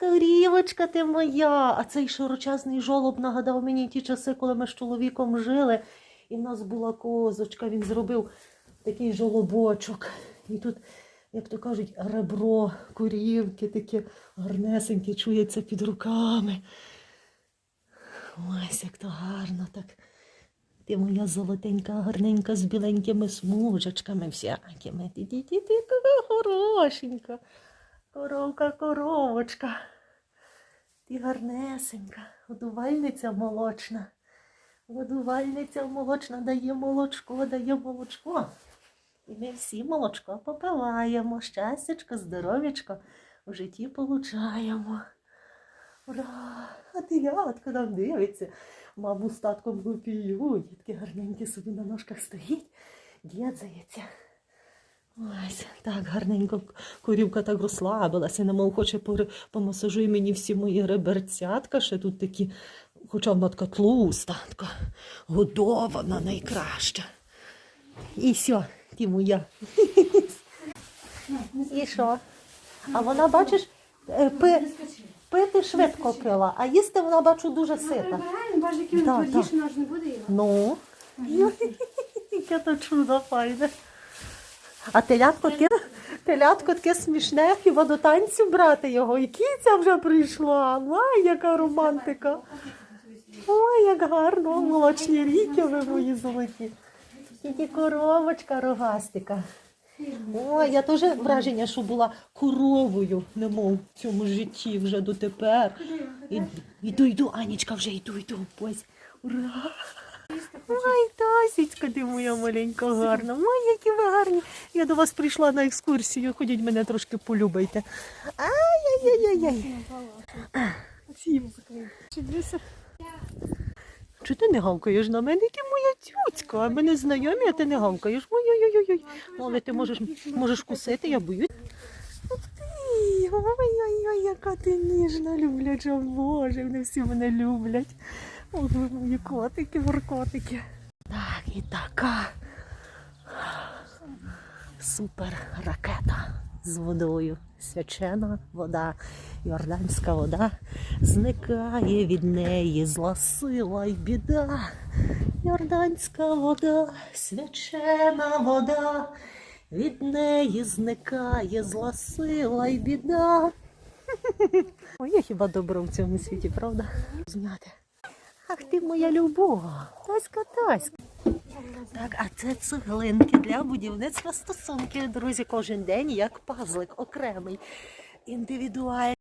Корівочка ти моя. А цей широчезний жолоб нагадав мені ті часи, коли ми з чоловіком жили. І в нас була козочка, він зробив такий жолобочок. І тут, як то кажуть, ребро корівки таке гарнесеньке чується під руками. Ось як то гарно так. Ти моя золотенька, гарненька з біленькими смужечками всякими. Ти ти ти ти хорошенька. Коровка, коровочка. Ти гарнесенька, годувальниця молочна. Годувальниця молочна дає молочко, дає молочко. І ми всі молочко попиваємо. Щастячко, здоров'ячко в житті получаємо. Ура! А телятко нам дивиться. Маму з татком випіють. Таке гарненьке собі на ножках стоїть, дєдзається. Ось так гарненько корівка так розслабилася, немов хоче помасажуй мені всі мої реберцятка, ще тут такі, хоча вона така тлуста, така годована найкраща. І все, ти моя. І що? А вона, бачиш, е, пи, пити швидко пила, а їсти вона, бачу, дуже сита. Бачиш, який він твердіше, не буде його. Ну, яке то чудо файне. А телятко таке, телятко таке смішне, хіба до танцю брати його. І кіця вже прийшла. Ай, яка романтика. Ой, як гарно, молочні ріки ви мої золоті. Тільки коровочка рогастика. Ой, я теж враження, що була коровою, немов в цьому житті вже дотепер. Іду, йду, Анічка, вже йду, йду. Ось. Ура! Ой, Тасічка, ти моя маленька гарна. Ой, які ви гарні. Я до вас прийшла на екскурсію. Ходіть мене трошки полюбайте. Ай-яй-яй-яй. Чи ти не гавкаєш на мене? Ти моя тюцька, а ми не знайомі, а ти не гавкаєш. Ой-ой-ой. Але ти можеш, можеш кусити, я боюсь. Ой-ой-ой, яка ти ніжна, любляча, Боже, вони всі мене люблять. Ох, котики, воркотики. Так, і така супер ракета з водою. Свячена вода, йорданська вода, зникає від неї зла сила й біда. Йорданська вода, свячена вода, від неї зникає зла сила й біда. Ой, я хіба добро в цьому світі, правда? Зняти. Ах ти моя любов, таська таська. Так, а це цеглинки для будівництва стосунків, друзі, кожен день як пазлик окремий, індивідуальний.